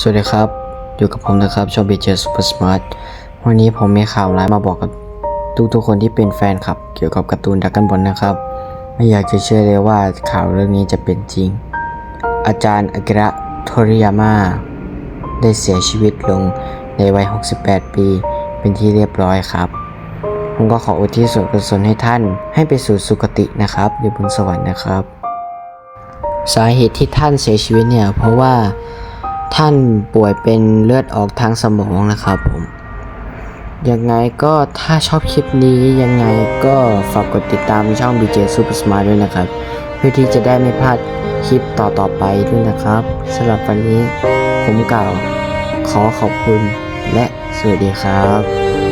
สวัสดีครับ อยู่กับผมนะครับชอบบีเจซูเปอร์สมาร์ทวันนี้ผมมีข่าวร้ายมาบอกกับทุกๆคนที่เป็นแฟนคลับ เกี่ยวกับการ์ตูนดักกันบอลนะครับ ไม่อยากจะเชื่อเลยว่าข่าวเรื่องนี้จะเป็นจริง อาจารย์อากิระโทริยาม่าได้เสียชีวิตลงในวัย 68 ปี เป็นที่เรียบร้อยครับ ผมก็ขออุทิศส่วนกุศลให้ท่าน ให้ไปสู่สุคตินะครับอยู่บนสวรรค์นะครับ สาเหตุที่ท่านเสียชีวิตเนี่ยเพราะว่า ท่านป่วยเป็นเลือดออกทางสมองนะครับผม ยังไงก็ถ้าชอบคลิปนี้ยังไงก็ฝากกดติดตามช่อง BJ Super Smart ด้วยนะครับ เพื่อที่จะได้ไม่พลาดคลิปต่อๆไปด้วยนะครับสำหรับวันนี้ผมกล่าวขอขอบคุณและสวัสดีครับ